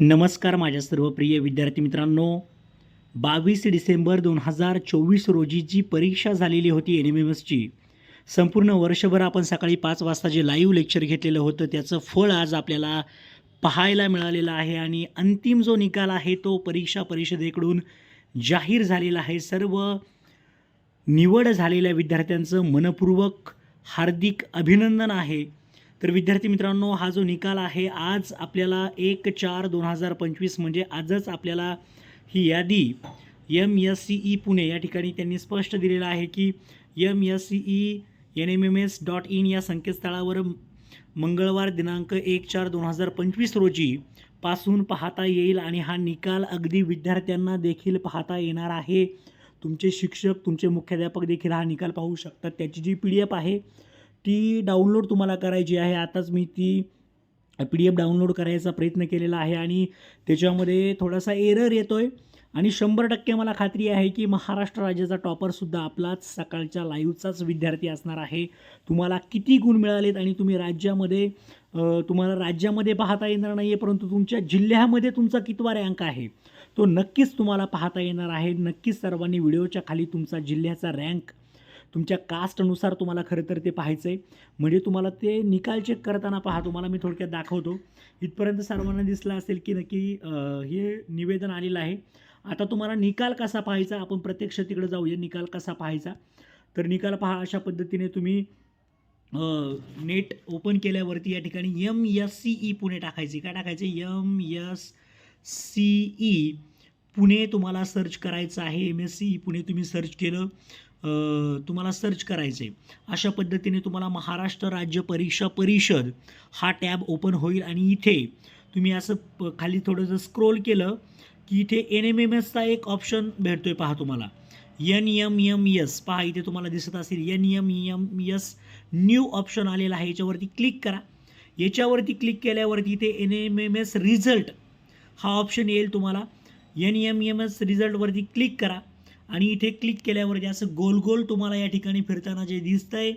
नमस्कार माझ्या सर्व प्रिय विद्यार्थी मित्रांनो. बावीस डिसेंबर दोन हजार चोवीस रोजी जी परीक्षा झालेली होती एन एम एम एसची संपूर्ण वर्षभर आपण सकाळी पाच वाजता जे लाईव्ह लेक्चर घेतलेलं होतं. त्याचं फळ आज आपल्याला पाहायला मिळालेलं आहे आणि अंतिम जो निकाल आहे तो परीक्षा परिषदेकडून जाहीर झालेला आहे. सर्व निवड झालेल्या विद्यार्थ्यांचं मनपूर्वक हार्दिक अभिनंदन आहे. तर विद्यार्थी मित्रांनो हा जो निकाल आहे आज आपल्याला एक चार दोन हजार पंचवीस म्हणजे आजच आपल्याला ही यादी M S C E Pune या ठिकाणी त्यांनी स्पष्ट दिलेलं आहे की M S C E N M M S dot in या संकेतस्थळावर मंगळवार दिनांक एक चार दोन हजार पंचवीस रोजी पासून पाहता येईल आणि हा निकाल अगदी विद्यार्थ्यांना देखील पाहता येणार आहे. तुमचे शिक्षक तुमचे मुख्याध्यापक देखील हा निकाल पाहू शकतात. त्याची जी पी डी एफ आहे ती डाउनलोड तुम्हाला करायची आहे. आताच मी ती पी डी एफ डाउनलोड करायचा प्रयत्न केलेला आहे आणि त्याच्यामध्ये थोडासा एरर येतो आहे आणि शंभर टक्के मला खात्री आहे की महाराष्ट्र राज्याचा टॉपरसुद्धा आपलाच सकाळच्या लाईव्हचाच विद्यार्थी असणार आहे. तुम्हाला किती गुण मिळालेत आणि तुम्ही राज्यामध्ये तुम्हाला राज्यामध्ये पाहता येणार नाही आहे परंतु तुमच्या जिल्ह्यामध्ये तुमचा कितवा रँक आहे तो नक्कीच तुम्हाला पाहता येणार आहे. नक्कीच सर्वांनी व्हिडिओच्या खाली तुमचा जिल्ह्याचा रँक तुमच्या कास्टनुसार तुम्हाला खरं तर ते पाहायचं आहे म्हणजे तुम्हाला ते निकाल चेक करताना पहा तुम्हाला मी थोडक्यात दाखवतो. इथपर्यंत सर्वांना दिसलं असेल की नक्की हे निवेदन आलेलं आहे. आता तुम्हाला निकाल कसा पाहायचा आपण प्रत्यक्ष तिकडे जाऊया निकाल कसा पाहायचा. तर निकाल पहा अशा पद्धतीने तुम्ही नेट ओपन केल्यावरती या ठिकाणी M S C E Pune टाकायचे. काय टाकायचे? M S C E Pune तुम्हाला सर्च करायचं आहे. M S C E Pune तुम्ही सर्च केलं. तुम्हाला सर्च करायचं आहे अशा पद्धतीने तुम्हाला महाराष्ट्र राज्य परीक्षा परिषद हा टॅब ओपन होईल आणि इथे तुम्ही असं प- खाली थोडंसं स्क्रोल केलं की इथे एन एम एम एसचा एक ऑप्शन भेटतो आहे पहा तुम्हाला. एन एम एम एस पहा इथे तुम्हाला दिसत असेल. N M M S new option आलेला आहे. याच्यावरती क्लिक करा. याच्यावरती क्लिक केल्यावरती इथे N M M S result हा ऑप्शन येईल तुम्हाला. एन एम एम एस रिझल्टवरती क्लिक करा. आणि इथे क्लिक केल्यावरती असं गोल गोल तुम्हाला या ठिकाणी फिरताना जे दिसतंय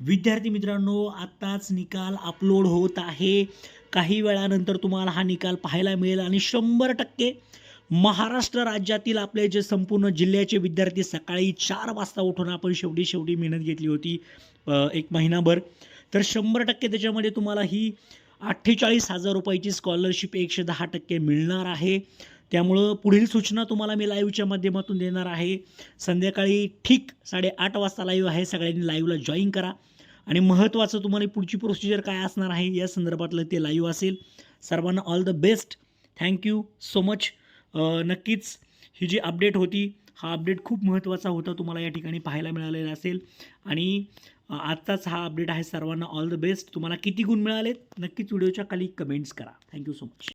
विद्यार्थी मित्रांनो आत्ताच निकाल अपलोड होत आहे. काही वेळानंतर तुम्हाला हा निकाल पाहायला मिळेल आणि शंभर टक्के महाराष्ट्र राज्यातील आपले जे संपूर्ण जिल्ह्याचे विद्यार्थी सकाळी चार वाजता उठून आपण शेवटी शेवटी मेहनत घेतली होती एक महिनाभर. तर शंभर टक्के त्याच्यामध्ये तुम्हाला ही अठ्ठेचाळीस हजार रुपयाची स्कॉलरशिप एकशे दहा टक्के मिळणार आहे. त्यामुळं पुढील सूचना तुम्हाला मी लाईव्हच्या माध्यमातून देणार आहे. संध्याकाळी ठीक साडेआठ वाजता लाईव्ह आहे. सगळ्यांनी लाईव्हला जॉईन करा. आणि महत्त्वाचं तुम्हाला पुढची प्रोसिजर काय असणार आहे या संदर्भातलं ते लाईव्ह असेल. सर्वांना all the best thank you so much नक्कीच ही जी अपडेट होती हा अपडेट खूप महत्त्वाचा होता तुम्हाला या ठिकाणी पाहायला मिळालेला असेल. आणि आत्ताच हा अपडेट आहे. सर्वांना ऑल द बेस्ट तुम्हाला किती गुण मिळालेत? नक्कीच व्हिडिओच्या खाली कमेंट्स करा. Thank you so much